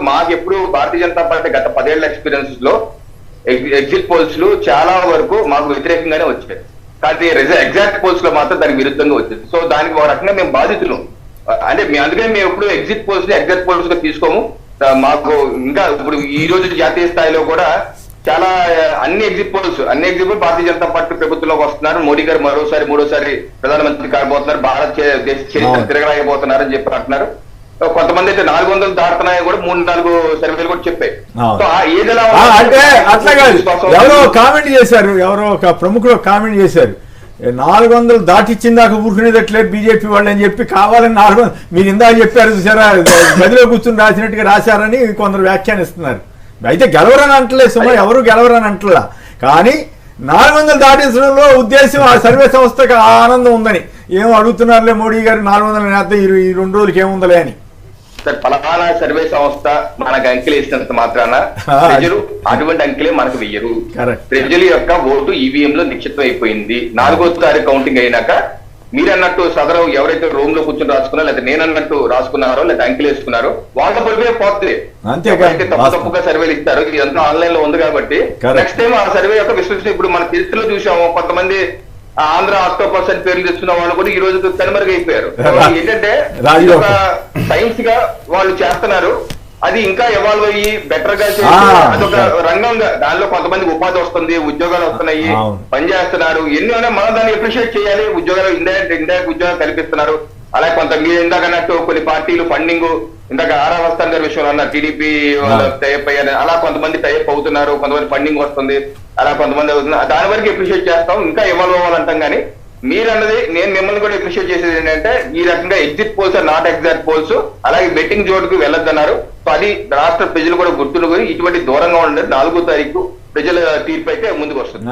మాకు ఎప్పుడు భారతీయ జనతా పార్టీ గత పదేళ్ళ ఎక్స్పీరియన్స్లో ఎగ్- ఎగ్జిట్ పోల్స్లు చాలా వరకు మాకు వ్యతిరేకంగానే వచ్చాయి. కానీ ఎగ్జాక్ట్ పోల్స్లో మాత్రం దానికి విరుద్ధంగా వచ్చింది సో దానికి ఒక రకంగా మేము బాధితులు. అంటే అందుకని మేము ఎప్పుడు ఎగ్జిట్ పోల్స్ని ఎగ్జాక్ట్ పోల్స్గా తీసుకోము. మాకు ఇంకా ఇప్పుడు ఈ రోజు జాతీయ స్థాయిలో కూడా చాలా అన్ని ఎగ్జిట్ పోల్స్ అన్ని exit polls Bharatiya Janata party ప్రభుత్వంలోకి వస్తున్నారు. మోడీ గారు మరోసారి మూడోసారి ప్రధానమంత్రి కాబోతున్నారు భారత్ దేశ చరిత్ర. తిరగరాయబోతున్నారు అని చెప్పి అంటున్నారు. కొంతమంది అయితే నాలుగు వందలు దాటుతున్నాయి కూడా మూడు నాలుగు సర్వేలు కూడా చెప్పాయి. అవును. సో ఆ ఏది ఎలా ఆ, ఉన్నా అంటే అట్లా కాదు. ఎవరో కామెంట్ చేశారు ఎవరో ఒక ప్రముఖులు కామెంట్ చేశారు. నాలుగు వందలు దాటిచ్చిన దాకా ఊరుకునేదట్లే బీజేపీ వాళ్ళు అని చెప్పి కావాలని నాలుగు వందలు మీరు ఇందాక చెప్పారు చూసారా గదిలో కూర్చుని రాసినట్టుగా రాశారని కొందరు వ్యాఖ్యానిస్తున్నారు. అయితే గెలవరని అంటలేదు సుమా ఎవరు గెలవరని అంటలా. కానీ నాలుగు వందలు దాటించడంలో ఉద్దేశం ఆ సర్వే సంస్థకు ఆనందం ఉందని. ఏమో అడుగుతున్నారులే మోడీ గారు నాలుగు వందల నేత ఈ రెండు రోజులకి ఏముందలే అని. సార్ ఫలానా సర్వే సంస్థ మనకు అంకెలు ఇచ్చినంత మాత్రాన. ప్రజలు అటువంటి అంకెలే మనకు వెయ్యరు. ప్రజల యొక్క ఓటు ఈవీఎం లో నిక్షిప్తం అయిపోయింది నాలుగో తారీఖు కౌంటింగ్ అయినాక మీరు అన్నట్టు సదరం ఎవరైతే రూమ్లో కూర్చొని రాసుకున్నారో లేదా నేను అన్నట్టు రాసుకున్నారో లేదా అంకెలు వేసుకున్నారో వాళ్ళ పరివే పోతుంది. ఎవరైతే తప్పు తప్పుగా సర్వేలు ఇస్తారో ఇదంతా ఆన్లైన్లో ఉంది కాబట్టి. నెక్స్ట్ టైం ఆ సర్వే యొక్క విశ్లేషణ ఇప్పుడు మన చరిత్రలో చూసాము కొంతమంది ఆంధ్ర ఆక్టోపస్ అని పేర్లు తెచ్చుకున్న వాళ్ళు కూడా ఈ రోజు కనుమరుగైపోయారు సో రా- ఏంటంటే సైన్స్గా వాళ్ళు చేస్తున్నారు. అది ఇంకా ఎవాల్వ్ అయ్యి బెటర్గా చేసి అదొక. రంగంగా దానిలో కొంతమంది ఉపాధి వస్తుంది ఉద్యోగాలు వస్తున్నాయి. పని చేస్తున్నారు. ఎన్ని ఉన్నా మనం దాన్ని అప్రిషియేట్ చేయాలి. ఉద్యోగాలు ఇండైరెక్ట్ ఇండైరెక్ట్ ఉద్యోగాలు కల్పిస్తున్నారు. అలాగే కొంత మీరు ఇందాక అన్నట్టు కొన్ని పార్టీలు ఫండింగ్ ఇందాక ఆరావస్థాన్ గారి విషయంలో అన్నారు టీడీపీ. టైప్ అయ్యారు అలా కొంతమంది టైప్ అవుతున్నారు కొంతమంది ఫండింగ్ వస్తుంది అలా కొంతమంది అవుతున్నారు. దాని వరకు అప్రిషియేట్ చేస్తాం ఇంకా ఇవ్వాల్వ్ అవ్వాలంటాం కానీ మీరు అన్నది నేను మిమ్మల్ని కూడా అప్రిషియేట్ చేసేది ఏంటంటే ఈ రకంగా exit polls not exact polls అలాగే బెట్టింగ్ జోడ్కు వెళ్ళొద్దన్నారు. సో అది రాష్ట్ర ప్రజలు కూడా గుర్తుండుకొని ఇటువంటి దూరంగా ఉండండి. నాలుగో తారీఖు ప్రజల తీర్పు అయితే ముందుకు వస్తుంది.